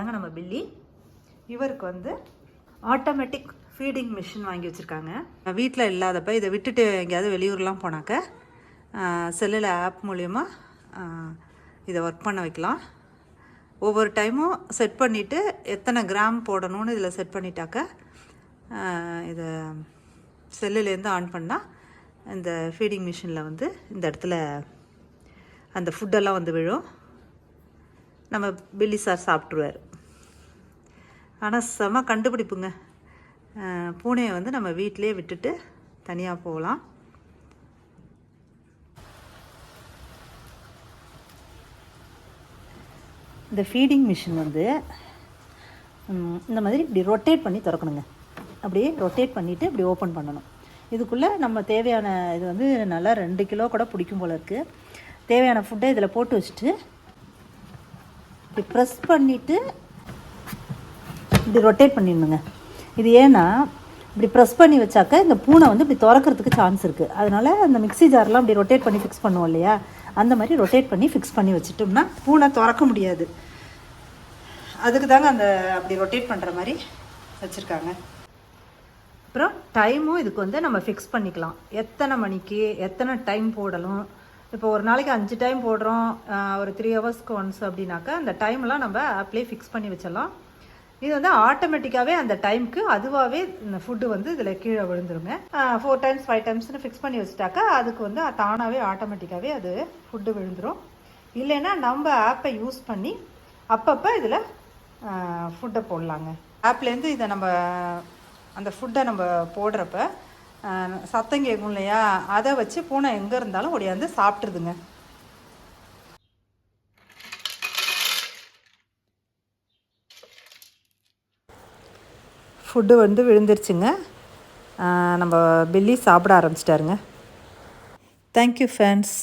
தாங்க நம்ம பில்லி. இவருக்கு வந்து ஆட்டோமேட்டிக் ஃபீடிங் மிஷின் வாங்கி வச்சுருக்காங்க. வீட்டில் இல்லாதப்ப இதை விட்டுட்டு எங்கேயாவது வெளியூர்லாம் போனாக்க செல்லில் ஆப் மூலயமா இதை ஒர்க் பண்ண வைக்கலாம். ஒவ்வொரு டைமும் செட் பண்ணிவிட்டு எத்தனை கிராம் போடணும்னு இதில் செட் பண்ணிட்டாக்க இதை செல்லுலேருந்து ஆன் பண்ணால் இந்த ஃபீடிங் மிஷினில் வந்து இந்த இடத்துல அந்த ஃபுட்டெல்லாம் வந்து விழும். நம்ம பில்லி சார் சாப்பிட்ருவார் ஆனால் செம கண்டுபிடிப்புங்க. பூனையை வந்து நம்ம வீட்டிலே விட்டுட்டு தனியாக போகலாம். இந்த ஃபீடிங் மிஷின் வந்து இந்த மாதிரி இப்படி ரொட்டேட் பண்ணி திறக்கணுங்க. அப்படியே ரொட்டேட் பண்ணிவிட்டு இப்படி ஓப்பன் பண்ணணும். இதுக்குள்ளே நம்ம தேவையான இது வந்து நல்லா ரெண்டு கிலோ கூட பிடிக்கும் போல இருக்குது தேவையான ஃபுட்டை இதில் போட்டு வச்சுட்டு இப்படி ப்ரெஸ் பண்ணிவிட்டு இப்படி ரொட்டேட் பண்ணிடணுங்க. இது ஏன்னா இப்படி ப்ரெஸ் பண்ணி வச்சாக்க இந்த பூனை வந்து இப்படி திறக்கிறதுக்கு சான்ஸ் இருக்குது அதனால் அந்த மிக்ஸி ஜார்லாம் இப்படி ரொட்டேட் பண்ணி ஃபிக்ஸ் பண்ணுவோம் இல்லையா? அந்த மாதிரி ரொட்டேட் பண்ணி ஃபிக்ஸ் பண்ணி வச்சுட்டோம்னா பூனை திறக்க முடியாது. அதுக்கு தாங்க அந்த அப்படி ரொட்டேட் பண்ணுற மாதிரி வச்சுருக்காங்க. அப்புறம் டைமும் இதுக்கு வந்து நம்ம ஃபிக்ஸ் பண்ணிக்கலாம். எத்தனை மணிக்கு எத்தனை டைம் போடணும்? இப்போ ஒரு நாளைக்கு அஞ்சு டைம் போடுறோம் ஒரு த்ரீ ஹவர்ஸ்க்கு ஒன்ஸ் அப்படின்னாக்கா அந்த டைம்லாம் நம்ம ஆப்லேயே ஃபிக்ஸ் பண்ணி வச்சிடலாம். இது வந்து ஆட்டோமேட்டிக்காகவே அந்த டைம்க்கு அதுவாகவே இந்த ஃபுட்டு வந்து இதில் கீழே விழுந்துருங்க. ஃபோர் டைம்ஸ் ஃபைவ் டைம்ஸ்னு ஃபிக்ஸ் பண்ணி வச்சுட்டாக்கா அதுக்கு வந்து தானாகவே ஆட்டோமேட்டிக்காகவே அது ஃபுட்டு விழுந்துரும். இல்லைன்னா நம்ம ஆப்பை யூஸ் பண்ணி அப்பப்போ இதில் ஃபுட்டை போடலாங்க. ஆப்லேருந்து இதை நம்ம அந்த ஃபுட்டை நம்ம போடுறப்ப சத்தம் கேட்கும் இல்லையா? அதை வச்சு பூனை எங்கே இருந்தாலும் ஒடியாந்து சாப்பிட்ருதுங்க ஃபுட்டு வந்து விழுந்துருச்சுங்க. நம்ம பில்லி சாப்பிட ஆரம்பிச்சிட்டாருங்க. Thank you friends